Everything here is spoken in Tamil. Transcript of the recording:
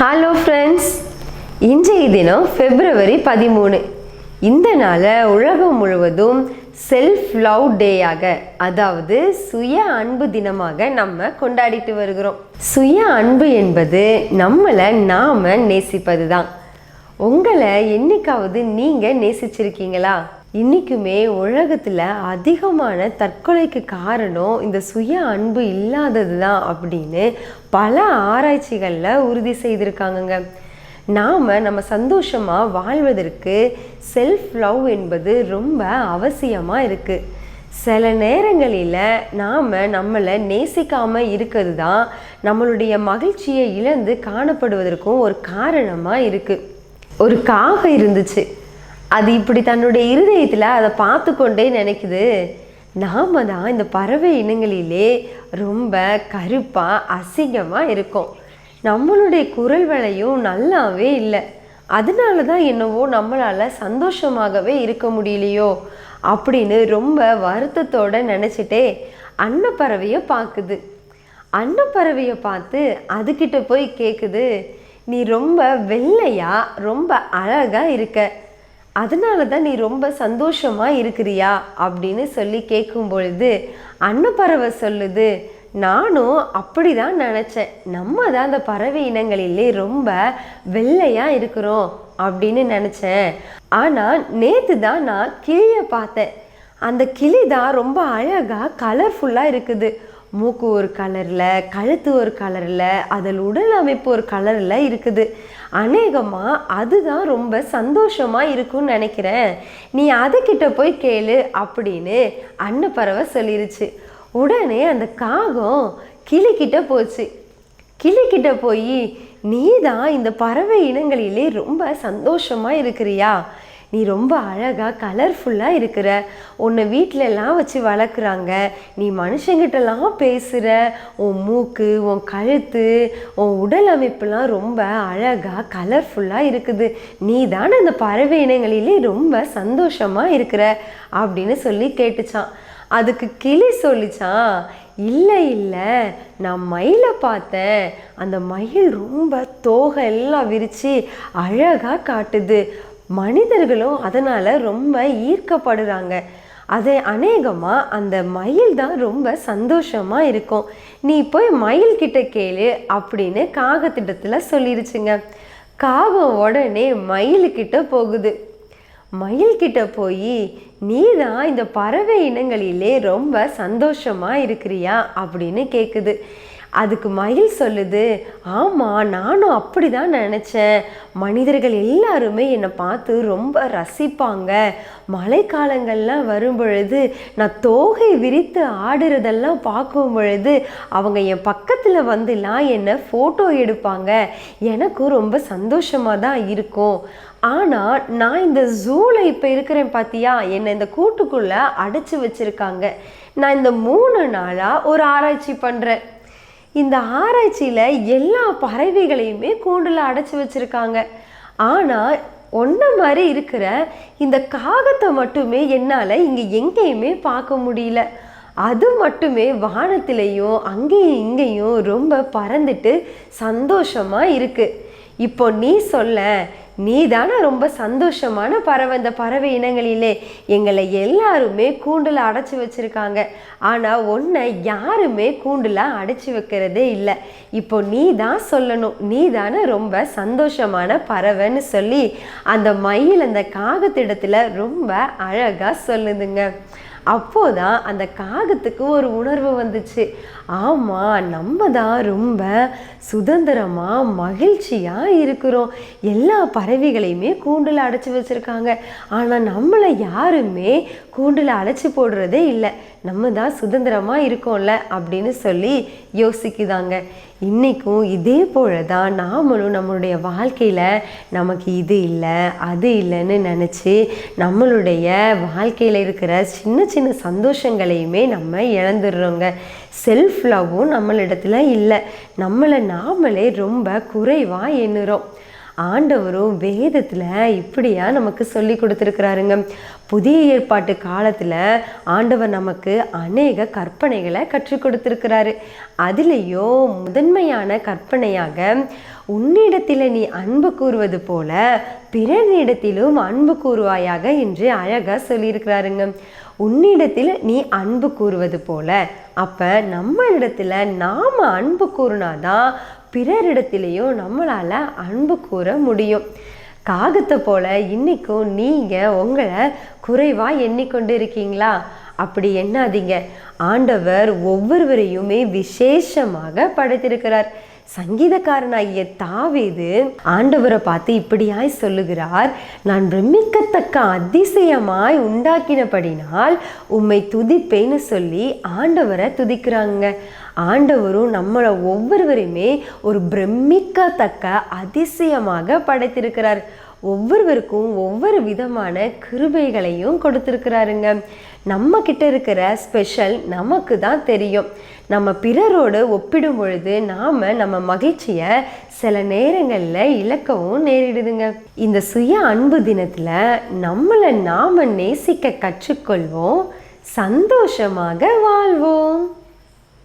ஹலோ ஃப்ரெண்ட்ஸ் இன்றைய தினம் பிப்ரவரி பதிமூணு. இந்த நாளை உலகம் முழுவதும் செல்ஃப் லவ் டேயாக அதாவது சுய அன்பு தினமாக நம்ம கொண்டாடிட்டு வருகிறோம். சுய அன்பு என்பது நம்மளை நாம் நேசிப்பது தான் உங்களை என்னைக்காவது நீங்கள் நேசிச்சிருக்கீங்களா? இன்றைக்குமே உலகத்தில் அதிகமான தற்கொலைக்கு காரணம் இந்த சுய அன்பு இல்லாதது தான் அப்படின்னு பல ஆராய்ச்சிகளில் உறுதி செய்திருக்காங்கங்க. நாம் நம்ம சந்தோஷமாக வாழ்வதற்கு செல்ஃப் லவ் என்பது ரொம்ப அவசியமாக இருக்குது சில நேரங்களில் நாம் நம்மளை நேசிக்காமல் இருக்கிறது தான் நம்மளுடைய மகிழ்ச்சியை இழந்து காணப்படுவதற்கும் ஒரு காரணமாக இருக்குது ஒரு காகம் இருந்துச்சு. அது இப்படி தன்னுடைய இருதயத்தில் அதை பார்த்து கொண்டே நினைக்குது. நாம தான் இந்த பறவை இனங்களிலே ரொம்ப கருப்பாக அசிங்கமாக இருக்கோம். நம்மளுடைய குரல் வளையும் நல்லாவே இல்லை. அதனால தான் என்னவோ நம்மளால் சந்தோஷமாகவே இருக்க முடியலையோ அப்படின்னு ரொம்ப வருத்தத்தோடு நினச்சிட்டே அன்னப்பறவையை பார்க்குது. அன்னப்பறவையை பார்த்து அதுக்கிட்ட போய் கேட்குது நீ ரொம்ப வெள்ளையாக ரொம்ப அழகாக இருக்க. அதனால தான் நீ ரொம்ப சந்தோஷமாக இருக்கிறியா அப்படின்னு சொல்லி கேட்கும் பொழுது அன்னப்பறவை சொல்லுது. நானும் அப்படி தான் நினச்சேன். நம்ம தான் அந்த பறவை இனங்களிலே ரொம்ப வெள்ளையாக இருக்கிறோம் அப்படின்னு நினச்சேன். ஆனால் நேற்று தான் நான் கிளியை பார்த்தேன். அந்த கிளி தான் ரொம்ப அழகாக கலர்ஃபுல்லாக இருக்குது. மூக்கு ஒரு கலரில் கழுத்து ஒரு கலரில் அதில் உடல் அமைப்பு ஒரு கலரில் இருக்குது. அநேகமாக அதுதான் ரொம்ப சந்தோஷமாக இருக்கும்னு நினைக்கிறேன். நீ அதுக்கிட்ட போய் கேளு அப்படின்னு அன்னப்பறவை சொல்லிருச்சு. உடனே அந்த காகம் கிளிக்கிட்ட போச்சு. கிளிக்கிட்ட போய் நீ தான் இந்த பறவை இனங்களிலே ரொம்ப சந்தோஷமாக இருக்கிறியா? நீ ரொம்ப அழகாக கலர்ஃபுல்லாக இருக்கிற உன்னை வீட்டிலெல்லாம் வச்சு வளர்க்குறாங்க. நீ மனுஷங்கிட்டலாம் பேசுகிற உன் மூக்கு உன் கழுத்து உன் உடல் அமைப்புலாம் ரொம்ப அழகாக கலர்ஃபுல்லாக இருக்குது. நீ தானே அந்த பறவை இனங்களிலே ரொம்ப சந்தோஷமாக இருக்கிற அப்படின்னு சொல்லி கேட்டுச்சான். அதுக்கு கிளி சொல்லிச்சான் இல்லை இல்லை நான் மயிலை பார்த்தேன். அந்த மயில் ரொம்ப தோகை எல்லாம் விரித்து அழகாக காட்டுது. மனிதர்களும் அதனால் ரொம்ப ஈர்க்கப்படுறாங்க. அதை அநேகமாக அந்த மயில் தான் ரொம்ப சந்தோஷமாக இருக்கும். நீ போய் மயில் கிட்ட கேளு அப்படின்னு காகத்திட்டத்தில் சொல்லிருச்சுங்க. காகம் உடனே மயிலுக்கிட்ட போகுது. மயில்கிட்ட போய் நீ தான் இந்த பறவை இனங்களிலே ரொம்ப சந்தோஷமாக இருக்கிறியா? அப்படின்னு கேட்குது அதுக்கு மயில் சொல்லுது ஆமாம் நானும் அப்படி தான் நினச்சேன். மனிதர்கள் எல்லாருமே என்னை பார்த்து ரொம்ப ரசிப்பாங்க. மழைக்காலங்கள்லாம் வரும் பொழுது நான் தோகை விரித்து ஆடுறதெல்லாம் பார்க்கும் பொழுது அவங்க என் பக்கத்தில் வந்துலாம் என்னை ஃபோட்டோ எடுப்பாங்க. எனக்கும் ரொம்ப சந்தோஷமாக தான் இருக்கும். ஆனால் நான் இந்த ஜூவில் இப்போ இருக்கிறேன் பார்த்தியா என்னை இந்த கூட்டுக்குள்ளே அடைச்சி வச்சுருக்காங்க. நான் இந்த மூணு நாளாக ஒரு ஆராய்ச்சி பண்ணுறேன் இந்த ஆராய்ச்சியில் எல்லா பறவைகளையுமே கூண்டில் அடைச்சி வச்சுருக்காங்க. ஆனால் ஒன்றை மாதிரி இருக்கிற இந்த காகத்தை மட்டுமே என்னால் இங்கே எங்கேயுமே பார்க்க முடியல. அது மட்டுமே வானத்திலையும் அங்கேயும் இங்கேயும் ரொம்ப பறந்துட்டு சந்தோஷமாக இருக்குது இப்போ நீ சொல்ல நீ தானே ரொம்ப சந்தோஷமான பறவை இந்த பறவை இனங்களிலே? எங்களை எல்லாருமே கூண்டில் அடைச்சி வச்சுருக்காங்க. ஆனால் ஒன்றை யாருமே கூண்டில் அடைச்சி வைக்கிறதே இல்லை. இப்போ நீ தான் சொல்லணும். நீ தானே ரொம்ப சந்தோஷமான பறவைன்னு சொல்லி அந்த மயில் அந்த காகத்திடத்தில் ரொம்ப அழகாக சொல்லுதுங்க. அப்போதான் அந்த காகத்துக்கு ஒரு உணர்வு வந்துச்சு. ஆமாம் நம்ம தான் ரொம்ப சுதந்திரமாக மகிழ்ச்சியாக இருக்கிறோம். எல்லா பறவைகளையுமே கூண்டில் அடைச்சி வச்சுருக்காங்க. ஆனால் நம்மளை யாருமே கூண்டில் அடைச்சி போடுறதே இல்லை. நம்ம தான் சுதந்திரமாக இருக்கோம்ல அப்படின்னு சொல்லி யோசிக்குதாங்க. இன்றைக்கும் இதே போல தான் நாமளும் நம்மளுடைய வாழ்க்கையில் நமக்கு இது இல்லை அது இல்லைன்னு நினச்சி நம்மளுடைய வாழ்க்கையில் இருக்கிற சின்ன சின்ன சந்தோஷங்களையுமே நம்ம இழந்துடுறோங்க. செல்ஃப் லவ்வும் நம்மளிடத்துல இல்லை. நம்மளை நாமளே ரொம்ப குறைவாக எண்ணுறோம். ஆண்டவரும் வேதத்தில் இப்படியா நமக்கு சொல்லி கொடுத்துருக்கிறாருங்க. புதிய ஏற்பாட்டு காலத்தில் ஆண்டவர் நமக்கு அநேக கற்பனைகளை கற்றுக் கொடுத்துருக்கிறாரு. அதுலேயும் முதன்மையான கற்பனையாக உன்னிடத்தில் நீ அன்பு கூறுவது போல பிறனிடத்திலும் அன்பு கூறுவாயாக என்று அழகாக சொல்லியிருக்கிறாருங்க. உன்னிடத்தில் நீ அன்பு கூறுவது போல. அப்போ நம்ம இடத்துல நாம் அன்பு கூறினாதான் பிறரிடத்திலையும் நம்மளால் அன்பு கூற முடியும். காகத்தை போல இன்னைக்கும் நீங்கள் உங்களை குறைவாக எண்ணிக்கொண்டு இருக்கீங்களா? அப்படி எண்ணாதீங்க. ஆண்டவர் ஒவ்வொருவரையுமே விசேஷமாக படைத்திருக்கிறார். சங்கீதக்காரனாகிய தாவீது ஆண்டவரை பார்த்து இப்படியாய் சொல்லுகிறார் நான் பிரமிக்கத்தக்க அதிசயமாய் உண்டாக்கினபடினால் உம்மை துதிப்பேன்னு சொல்லி ஆண்டவரை துதிக்கிறாங்க. ஆண்டவரும் நம்மளை ஒவ்வொருவரையுமே ஒரு பிரமிக்கத்தக்க அதிசயமாக படைத்திருக்கிறார். ஒவ்வொருவருக்கும் ஒவ்வொரு விதமான கிருபைகளையும் கொடுத்துருக்கிறாருங்க. நம்ம கிட்ட இருக்கிற ஸ்பெஷல் நமக்கு தான் தெரியும். நம்ம பிறரோடு ஒப்பிடும் பொழுது நாம் நம்ம மகிழ்ச்சியை சில நேரங்களில் இழக்கவும் நேரிடுதுங்க. இந்த சுய அன்பு தினத்தில் நம்மளை நாம் நேசிக்க கற்றுக்கொள்வோம். சந்தோஷமாக வாழ்வோம்.